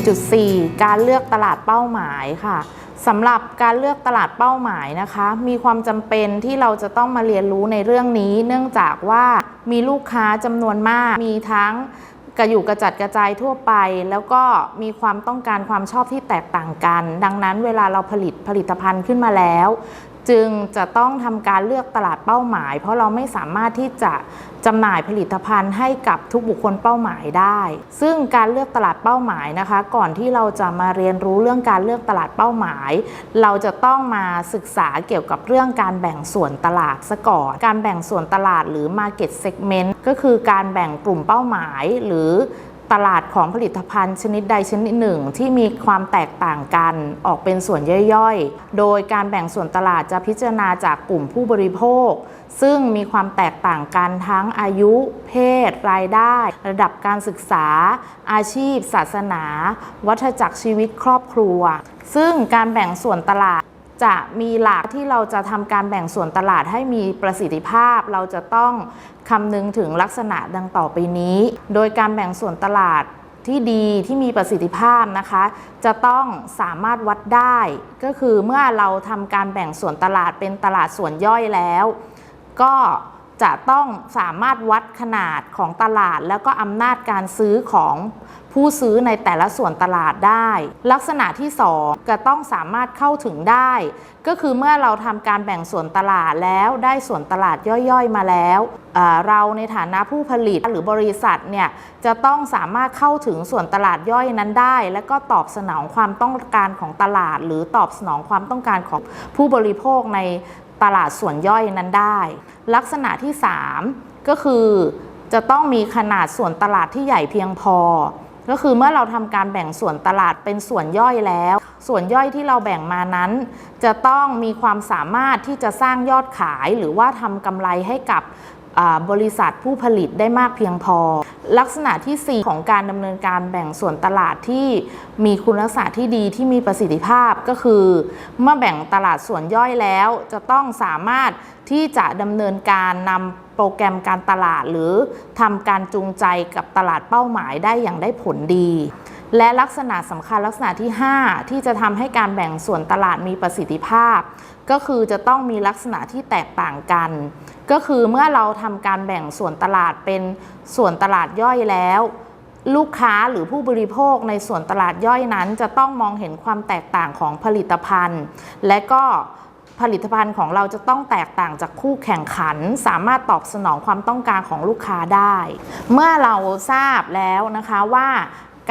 1.4 การเลือกตลาดเป้าหมายค่ะสำหรับการเลือกตลาดเป้าหมายนะคะ มีความจำเป็นที่เราจะต้องมาเรียนรู้ในเรื่องนี้ เนื่องจากว่ามีลูกค้าจำนวนมาก มีทั้งกระอยู่กระจัดกระจายทั่วไป แล้วก็มีความต้องการความชอบที่แตกต่างกัน ดังนั้นเวลาเราผลิตผลิตภัณฑ์ขึ้นมาแล้ว จึงจะต้องทำการเลือกตลาดเป้าหมาย เพราะเราไม่สามารถที่จะจำหน่ายผลิตภัณฑ์ให้กับทุกบุคคลเป้าหมายได้ ซึ่งการเลือกตลาดเป้าหมายนะคะ ก่อนที่เราจะมาเรียนรู้เรื่องการเลือกตลาดเป้าหมาย เราจะต้องมาศึกษาเกี่ยวกับเรื่องการแบ่งส่วนตลาดซะก่อน การแบ่งส่วนตลาดหรือ market segment ก็คือการแบ่งกลุ่มเป้าหมายหรือ ตลาดของผลิตภัณฑ์ชนิดใดชนิดหนึ่ง ที่มีความแตกต่างกันออกเป็นส่วนย่อยๆ โดยการแบ่งส่วนตลาดจะพิจารณาจากกลุ่มผู้บริโภค ซึ่งมีความแตกต่างกันทั้งอายุ เพศ รายได้ ระดับการศึกษา อาชีพ ศาสนา วัฏจักรชีวิตครอบครัว ซึ่งการแบ่งส่วนตลาด จะมีหลักที่เราจะทำการแบ่งส่วนตลาดให้มีประสิทธิภาพ เราจะต้องคำนึงถึงลักษณะดังต่อไปนี้ โดยการแบ่งส่วนตลาดที่ดีที่มีประสิทธิภาพนะคะ จะต้องสามารถวัดได้ ก็คือเมื่อเราทำการแบ่งส่วนตลาดเป็นตลาดส่วนย่อยแล้ว ก็ จะต้องสามารถวัดขนาดของตลาด แล้วก็อำนาจการซื้อของผู้ซื้อในแต่ละส่วนตลาดได้ ลักษณะที่ 2 จะต้องสามารถเข้าถึงได้ ก็คือเมื่อเราทำการแบ่งส่วนตลาดแล้วได้ส่วนตลาดย่อยๆมาแล้วเเราในฐานะผู้ผลิตหรือบริษัทเนี่ยจะต้องสามารถเข้าถึงส่วนตลาดย่อยนั้นได้ และก็ตอบสนองความต้องการของตลาด หรือตอบสนองความต้องการของผู้บริโภคใน ตลาดส่วนย่อยนั้นได้ ลักษณะที่ 3 ก็คือจะต้องมีขนาดส่วนตลาดที่ใหญ่เพียงพอ ก็คือเมื่อเราทำการแบ่งส่วนตลาดเป็นส่วนย่อยแล้ว ส่วนย่อยที่เราแบ่งมานั้น จะต้องมีความสามารถที่จะสร้างยอดขายหรือว่าทำกำไรให้กับ บริษัทผู้ผลิตได้มากเพียงพอ ลักษณะที่ 4 ของการดำเนินการแบ่งส่วนตลาดที่มีคุณลักษณะที่ดีที่มีประสิทธิภาพก็คือ เมื่อแบ่งตลาดส่วนย่อยแล้ว จะต้องสามารถที่จะดำเนินการนำโปรแกรมการตลาด หรือทำการจูงใจกับตลาดเป้าหมายได้อย่างได้ผลดีและลักษณะสำคัญลักษณะที่ 5 ที่จะทำให้การแบ่งส่วนตลาดมีประสิทธิภาพ ก็คือจะต้องมีลักษณะที่แตกต่างกัน ก็คือเมื่อเราทำการแบ่งส่วนตลาดเป็นส่วนตลาดย่อยแล้ว ลูกค้าหรือผู้บริโภคในส่วนตลาดย่อยนั้น จะต้องมองเห็นความแตกต่างของผลิตภัณฑ์ และก็ผลิตภัณฑ์ของเราจะต้องแตกต่างจากคู่แข่งขัน สามารถตอบสนองความต้องการของลูกค้าได้ เมื่อเราทราบแล้วนะคะว่า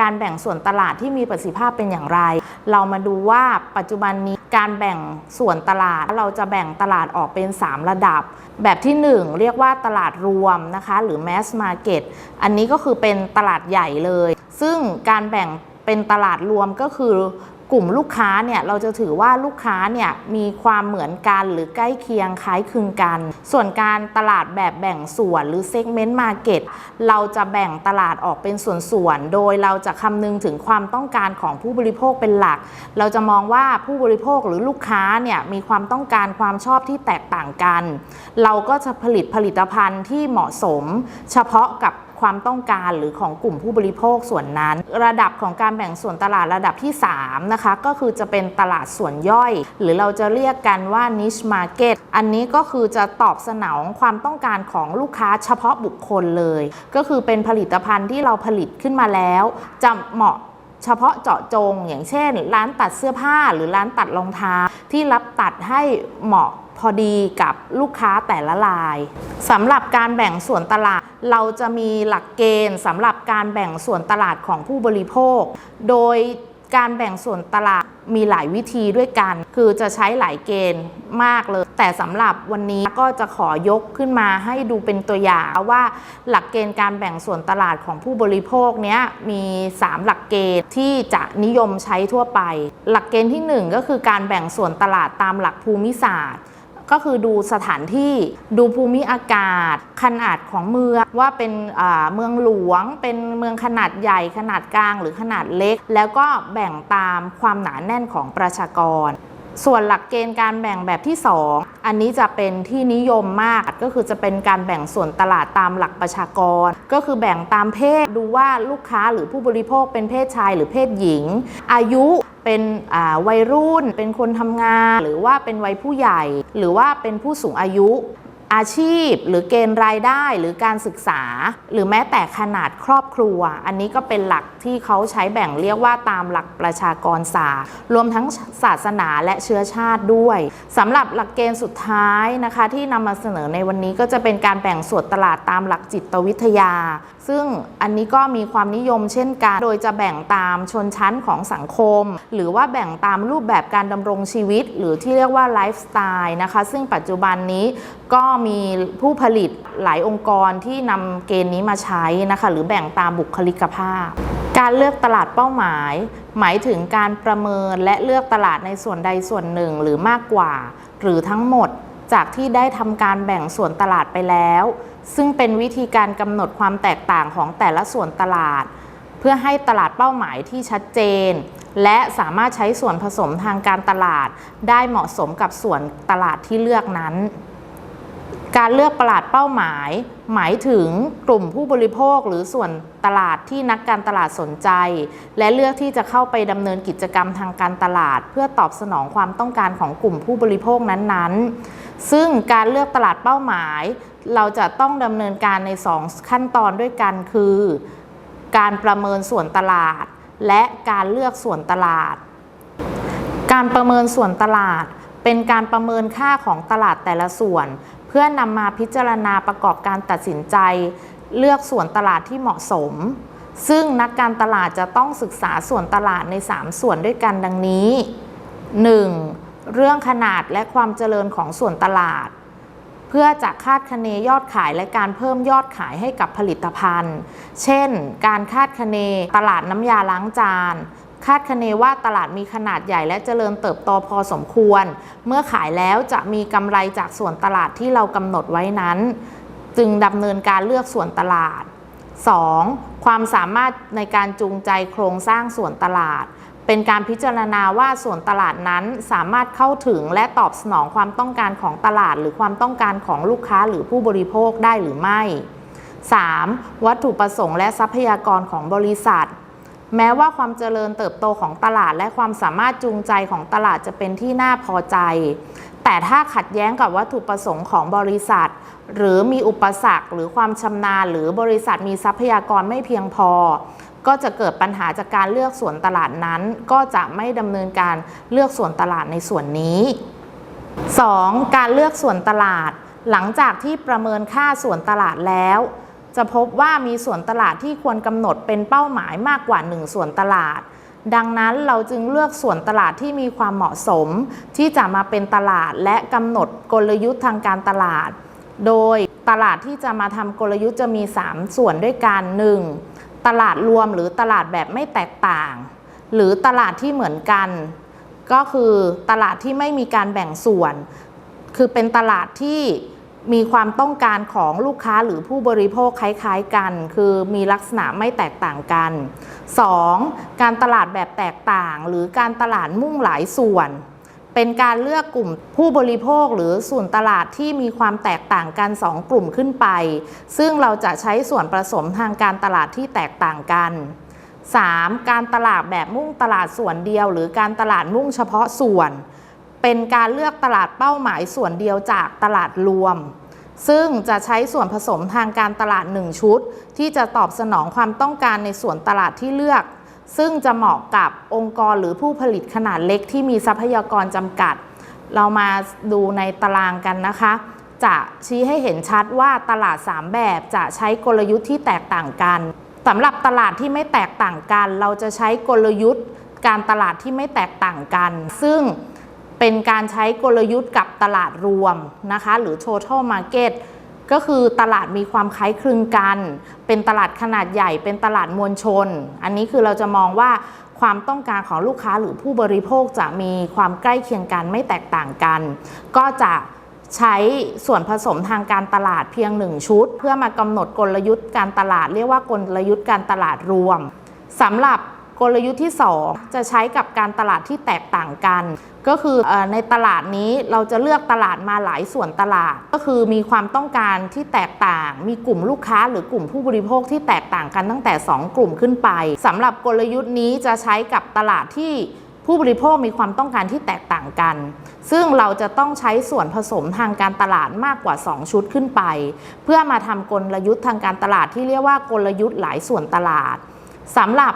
การแบ่งส่วนตลาดที่มีประสิทธิภาพเป็นอย่างไร เรามาดูว่าปัจจุบันนี้การแบ่งส่วนตลาด เราจะแบ่งตลาดออกเป็น 3 ระดับ แบบที่ 1 เรียกว่าตลาดรวมนะคะ หรือ mass market อันนี้ก็คือเป็นตลาดใหญ่เลย ซึ่งการแบ่งเป็นตลาดรวมก็คือ กลุ่มลูกค้าเนี่ยเราจะถือว่าลูกค้าเนี่ยมีความเหมือนกันหรือใกล้เคียงคล้ายคลึงกัน ส่วนการตลาดแบบแบ่งส่วนหรือ segment market เราจะแบ่งตลาดออกเป็นส่วนๆ โดยเราจะคำนึงถึงความต้องการของผู้บริโภคเป็นหลัก เราจะมองว่าผู้บริโภคหรือลูกค้าเนี่ยมีความต้องการความชอบที่แตกต่างกัน เราก็จะผลิตผลิตภัณฑ์ที่เหมาะสม เฉพาะกับ ความต้องการหรือของกลุ่มผู้บริโภคส่วนนั้น ระดับของการแบ่งส่วนตลาดระดับที่ 3 นะคะ ก็คือจะเป็นตลาดส่วนย่อย หรือเราจะเรียกกันว่า niche market อันนี้ก็คือจะตอบสนองความต้องการของลูกค้าเฉพาะบุคคลเลย ก็คือเป็นผลิตภัณฑ์ที่เราผลิตขึ้นมาแล้ว จะเหมาะเฉพาะเจาะจง อย่างเช่น ร้านตัดเสื้อผ้าหรือร้านตัดรองเท้าที่รับตัดให้เหมาะ พอดีกับลูกค้าแต่ละรายสำหรับการแบ่งส่วนตลาด เราจะมีหลักเกณฑ์สำหรับการแบ่งส่วนตลาดของผู้บริโภค โดยการแบ่งส่วนตลาดมีหลายวิธีด้วยกัน คือจะใช้หลายเกณฑ์มากเลย แต่สำหรับวันนี้ก็จะขอยกขึ้นมาให้ดูเป็นตัวอย่างว่าหลักเกณฑ์การแบ่งส่วนตลาดของผู้บริโภคเนี้ยมี 3 หลักเกณฑ์ที่จะนิยมใช้ทั่วไป หลักเกณฑ์ที่ 1 ก็คือการแบ่งส่วนตลาดตามหลักภูมิศาสตร์ ก็คือดูสถานที่ดูภูมิอากาศ ขนาดของเมืองว่าเป็นเมืองหลวง เป็นเมืองขนาดใหญ่ขนาดกลางหรือขนาดเล็ก แล้วก็แบ่งตามความหนาแน่นของประชากร ส่วนหลักเกณฑ์การแบ่งแบบที่ 2 อันนี้จะเป็นที่นิยมมากก็คือจะเป็นการแบ่งส่วนตลาดตามหลักประชากร ก็คือแบ่งตามเพศดูว่าลูกค้าหรือผู้บริโภคเป็นเพศชายหรือเพศหญิง อายุ เป็นวัยรุ่น เป็นคนทำงาน หรือว่าเป็นวัยผู้ใหญ่ หรือว่าเป็นผู้สูงอายุอาชีพหรือเกณฑ์รายได้หรือการศึกษา หรือแม้แต่ขนาดครอบครัว อันนี้ก็เป็นหลักที่เขาใช้แบ่งเรียกว่าตามหลักประชากรศาสตร์ รวมทั้งศาสนาและเชื้อชาติด้วยสำหรับหลักเกณฑ์สุดท้ายนะคะ ที่นำมาเสนอในวันนี้ก็จะเป็นการแบ่งส่วนตลาดตามหลักจิตวิทยาซึ่งอันนี้ก็มีความนิยมเช่นกัน โดยจะแบ่งตามชนชั้นของสังคม หรือว่าแบ่งตามรูปแบบการดำรงชีวิต หรือที่เรียกว่าไลฟ์สไตล์นะคะ ซึ่งปัจจุบันนี้ก็มีผู้ผลิตหลายองค์กรที่นำเกณฑ์นี้มาใช้นะคะ หรือแบ่งตามบุคลิกภาพ การเลือกตลาดเป้าหมาย หมายถึงการประเมินและเลือกตลาดในส่วนใดส่วนหนึ่งหรือมากกว่า หรือทั้งหมด จากที่ได้ทำการแบ่งส่วนตลาดไปแล้ว ซึ่งเป็นวิธีการกำหนดความแตกต่างของแต่ละส่วนตลาด เพื่อให้ตลาดเป้าหมายที่ชัดเจน และสามารถใช้ส่วนผสมทางการตลาด ได้เหมาะสมกับส่วนตลาดที่เลือกนั้น การเลือกตลาดเป้าหมาย หมายถึงกลุ่มผู้บริโภคหรือส่วนตลาดที่นักการตลาดสนใจ และเลือกที่จะเข้าไปดำเนินกิจกรรมทางการตลาด เพื่อตอบสนองความต้องการของกลุ่มผู้บริโภคนั้นๆ ซึ่งการเลือกตลาดเป้าหมาย เราจะต้องดำเนินการใน 2 ขั้นตอนด้วยกันคือ การประเมินส่วนตลาด และการเลือกส่วนตลาด การประเมินส่วนตลาด เป็นการประเมินค่าของตลาดแต่ละส่วน พื่อนำมาพิจารณาประกอบการตัดสินใจ เลือกส่วนตลาดที่เหมาะสม ซึ่งนักการตลาดจะต้องศึกษาส่วนตลาดใน 3 ส่วนด้วยกันดังนี้ 1. เรื่องขนาดและความเจริญของส่วนตลาด เพื่อจะคาดคะเนยอดขายและการเพิ่มยอดขายให้กับผลิตภัณฑ์ เช่น การคาดคะเนตลาดน้ำยาล้างจาน คาดคะเนว่าตลาดมีขนาดใหญ่และเจริญเติบโตพอสมควร เมื่อขายแล้วจะมีกำไรจากส่วนตลาดที่เรากำหนดไว้นั้น จึงดำเนินการเลือกส่วนตลาด 2. ความสามารถในการจูงใจโครงสร้างส่วนตลาด เป็นการพิจารณาว่าส่วนตลาดนั้นสามารถเข้าถึงและตอบสนองความต้องการของตลาด หรือความต้องการของลูกค้าหรือผู้บริโภคได้หรือไม่ 3. วัตถุประสงค์และทรัพยากรของบริษัท แม้ว่าความเจริญเติบโตของตลาดและความสามารถจูงใจของตลาดจะเป็นที่น่าพอใจ แต่ถ้าขัดแย้งกับวัตถุประสงค์ของบริษัท หรือมีอุปสรรคหรือความชำนาญ หรือบริษัทมีทรัพยากรไม่เพียงพอ ก็จะเกิดปัญหาจากการเลือกส่วนตลาดนั้น ก็จะไม่ดำเนินการเลือกส่วนตลาดในส่วนนี้ 2. การเลือกส่วนตลาด หลังจากที่ประเมินค่าส่วนตลาดแล้ว จะพบว่ามีส่วนตลาดที่ควรกำหนดเป็นเป้าหมายมากกว่า 1 ส่วนตลาด ดังนั้นเราจึงเลือกส่วนตลาดที่มีความเหมาะสม ที่จะมาเป็นตลาดและกำหนดกลยุทธ์ทางการตลาด โดยตลาดที่จะมาทำกลยุทธ์จะมี 3 ส่วนด้วยกัน 1. ตลาดรวมหรือตลาดแบบไม่แตกต่าง หรือตลาดที่เหมือนกัน ก็คือตลาดที่ไม่มีการแบ่งส่วน คือเป็นตลาดที่ มีความต้องการของลูกค้าหรือผู้บริโภคคล้าย ๆ กัน คือมีลักษณะไม่แตกต่างกัน 2. การตลาดแบบแตกต่าง หรือการตลาดมุ่งหลายส่วน เป็นการเลือกกลุ่มผู้บริโภคหรือส่วนตลาดที่มีความแตกต่างกัน 2 กลุ่มขึ้นไป ซึ่งเราจะใช้ส่วนผสมทางการตลาดที่แตกต่างกัน 3. การตลาดแบบมุ่งตลาดส่วนเดียว หรือการตลาดมุ่งเฉพาะส่วน เป็นการเลือกตลาดเป้าหมายส่วนเดียวจากตลาดรวม ซึ่งจะใช้ส่วนผสมทางการตลาด 1 ชุด ที่จะตอบสนองความต้องการในส่วนตลาดที่เลือก ซึ่งจะเหมาะกับองค์กรหรือผู้ผลิตขนาดเล็กที่มีทรัพยากรจำกัด เรามาดูในตารางกันนะคะ จะชี้ให้เห็นชัดว่าตลาด 3 แบบจะใช้กลยุทธ์ที่แตกต่างกันสำหรับตลาดที่ไม่แตกต่างกัน เราจะใช้กลยุทธ์ การตลาดที่ไม่แตกต่างกัน ซึ่ง เป็นการใช้กลยุทธ์กับตลาดรวมนะคะหรือ total market ก็คือตลาดมีความคล้ายคลึงกัน เป็นตลาดขนาดใหญ่ เป็นตลาดมวลชน อันนี้คือเราจะมองว่าความต้องการของลูกค้าหรือผู้บริโภคจะมีความใกล้เคียงกันไม่แตกต่างกัน ก็จะใช้ส่วนผสมทางการตลาดเพียงหนึ่งชุด เพื่อมากำหนดกลยุทธ์การตลาด เรียกว่ากลยุทธ์การตลาดรวมสำหรับ กลยุทธ์ที่ 2 จะใช้กับการตลาดที่แตกต่างกัน ก็คือในตลาดนี้เราจะเลือกตลาดมาหลายส่วนตลาด ก็คือมีความต้องการที่แตกต่าง มีกลุ่มลูกค้าหรือกลุ่มผู้บริโภคที่แตกต่างกันตั้งแต่ 2 กลุ่มขึ้นไปสำหรับกลยุทธ์นี้จะใช้กับตลาดที่ผู้บริโภคมีความต้องการที่แตกต่างกัน ซึ่งเราจะต้องใช้ส่วนผสมทางการตลาดมากกว่า 2 ชุดขึ้นไป เพื่อมาทำกลยุทธ์ทางการตลาดที่เรียกว่ากลยุทธ์หลายส่วนตลาดสำหรับ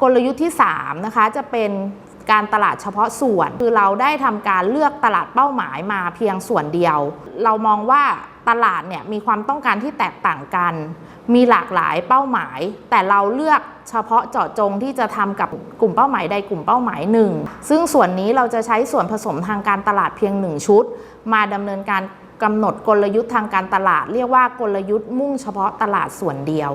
กลยุทธ์ที่ 3 นะคะ จะเป็นการตลาดเฉพาะส่วน คือเราได้ทำการเลือกตลาดเป้าหมายมาเพียงส่วนเดียว เรามองว่าตลาดเนี่ยมีความต้องการที่แตกต่างกัน มีหลากหลายเป้าหมาย แต่เราเลือกเฉพาะเจาะจงที่จะทำกับกลุ่มเป้าหมายใดกลุ่มเป้าหมายหนึ่ง ซึ่งส่วนนี้เราจะใช้ส่วนผสมทางการตลาดเพียงหนึ่งชุด มาดำเนินการกำหนดกลยุทธ์ทางการตลาด เรียกว่ากลยุทธ์มุ่งเฉพาะตลาดส่วนเดียว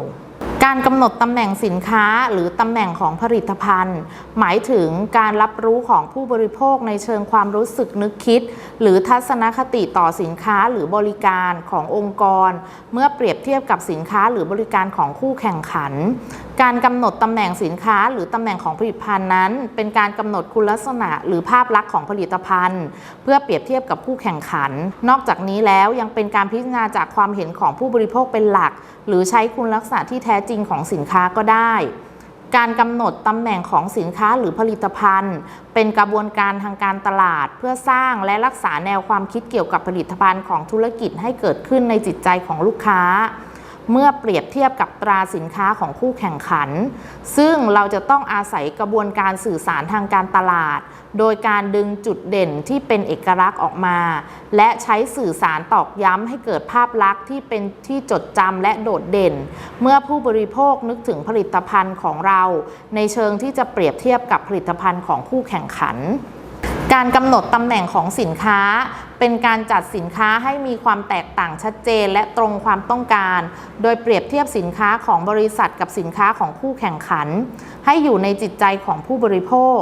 การกำหนดตำแหน่งสินค้าหรือตำแหน่งของผลิตภัณฑ์ หมายถึงการรับรู้ของผู้บริโภคในเชิงความรู้สึกนึกคิด หรือทัศนคติต่อสินค้าหรือบริการขององค์กร เมื่อเปรียบเทียบกับสินค้าหรือบริการของคู่แข่งขัน การกำหนดตำแหน่งสินค้า หรือตำแหน่งของผลิตภัณฑ์นั้น เป็นการกำหนดคุณลักษณะ หรือภาพลักษณ์ของผลิตภัณฑ์ เพื่อเปรียบเทียบกับคู่แข่งขัน นอกจากนี้แล้วยังเป็นการพิจารณาจากความเห็นของผู้บริโภคเป็นหลัก หรือใช้คุณลักษณะที่แท้จริงของสินค้าก็ได้การกำหนดตำแหน่งของสินค้าหรือผลิตภัณฑ์ เป็นกระบวนการทางการตลาด เพื่อสร้างและรักษาแนวความคิดเกี่ยวกับผลิตภัณฑ์ของธุรกิจให้เกิดขึ้นในจิตใจของลูกค้า เมื่อเปรียบเทียบกับตราสินค้าของคู่แข่งขัน ซึ่งเราจะต้องอาศัยกระบวนการสื่อสารทางการตลาด โดยการดึงจุดเด่นที่เป็นเอกลักษณ์ออกมา และใช้สื่อสารตอกย้ำให้เกิดภาพลักษณ์ที่เป็นที่จดจำและโดดเด่น เมื่อผู้บริโภคนึกถึงผลิตภัณฑ์ของเรา ในเชิงที่จะเปรียบเทียบกับผลิตภัณฑ์ของคู่แข่งขัน การกำหนดตำแหน่งของสินค้า เป็นการจัดสินค้าให้มีความแตกต่างชัดเจนและตรงความต้องการ โดยเปรียบเทียบสินค้าของบริษัทกับสินค้าของคู่แข่งขัน ให้อยู่ในจิตใจของผู้บริโภค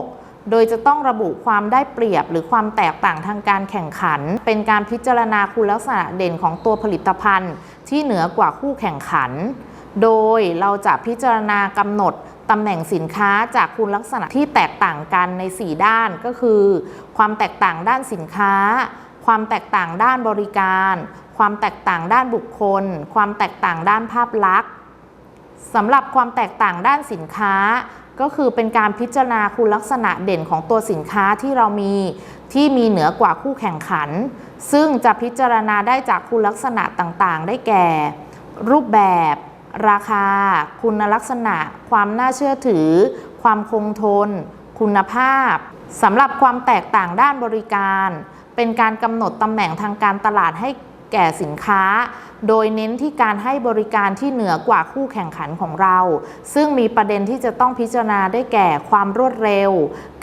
โดยจะต้องระบุความได้เปรียบหรือความแตกต่างทางการแข่งขัน เป็นการพิจารณาคุณลักษณะเด่นของตัวผลิตภัณฑ์ ที่เหนือกว่าคู่แข่งขัน โดยเราจะพิจารณากำหนด ตำแหน่งสินค้าจากคุณลักษณะที่แตกต่างกันใน 4 ด้านก็คือ ความแตกต่างด้านสินค้า ความแตกต่างด้านบริการ ความแตกต่างด้านบุคคล ความแตกต่างด้านภาพลักษณ์สำหรับความแตกต่างด้านสินค้า ก็คือเป็นการพิจารณาคุณลักษณะเด่นของตัวสินค้าที่เรามีที่มีเหนือกว่าคู่แข่งขัน ซึ่งจะพิจารณาได้จากคุณลักษณะต่างๆ ได้แก่ รูปแบบ ราคา คุณลักษณะ ความน่าเชื่อถือ ความคงทน คุณภาพสำหรับความแตกต่างด้านบริการ เป็นการกำหนดตำแหน่งทางการตลาดให้แก่สินค้า โดยเน้นที่การให้บริการที่เหนือกว่าคู่แข่งขันของเรา ซึ่งมีประเด็นที่จะต้องพิจารณาได้แก่ความรวดเร็ว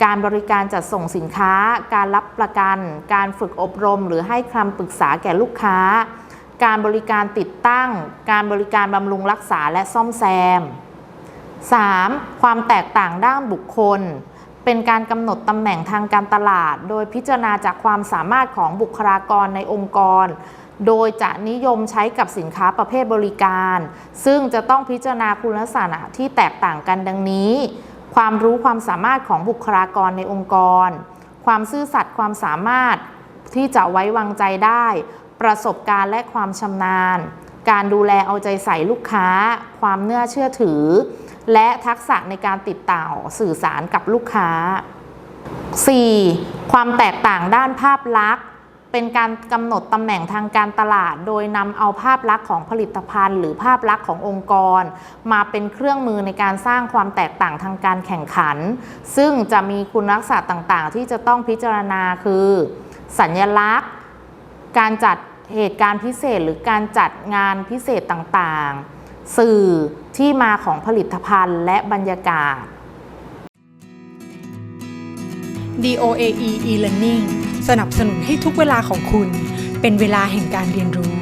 การบริการจัดส่งสินค้า การรับประกัน การฝึกอบรม หรือให้คำปรึกษาแก่ลูกค้า การบริการติดตั้ง การบริการบำรุงรักษาและซ่อมแซม 3. ความแตกต่างด้านบุคคล เป็นการกำหนดตำแหน่งทางการตลาด โดยพิจารณาจากความสามารถของบุคลากรในองค์กร โดยจะนิยมใช้กับสินค้าประเภทบริการ ซึ่งจะต้องพิจารณาคุณลักษณะที่แตกต่างกันดังนี้ ความรู้ความสามารถของบุคลากรในองค์กร ความซื่อสัตย์ความสามารถที่จะไว้วางใจได้ ประสบการณ์และความชำนาญ การดูแลเอาใจใส่ลูกค้า ความเนื่อเชื่อถือ และทักษะในการติดต่อสื่อสารกับลูกค้า 4. ความแตกต่างด้านภาพลักษณ์ เป็นการกำหนดตำแหน่งทางการตลาด โดยนำเอาภาพลักษณ์ของผลิตภัณฑ์ หรือภาพลักษณ์ขององค์กร มาเป็นเครื่องมือในการสร้างความแตกต่างทางการแข่งขัน ซึ่งจะมีคุณลักษณะต่างๆ ที่จะต้องพิจารณาคือ สัญญลักษณ์ การจัด เหตุการณ์พิเศษหรือการจัดงานพิเศษต่างๆ สื่อที่มาของผลิตภัณฑ์และบรรยากาศ DOAE e-learning สนับสนุนให้ทุกเวลาของคุณ เป็นเวลาแห่งการเรียนรู้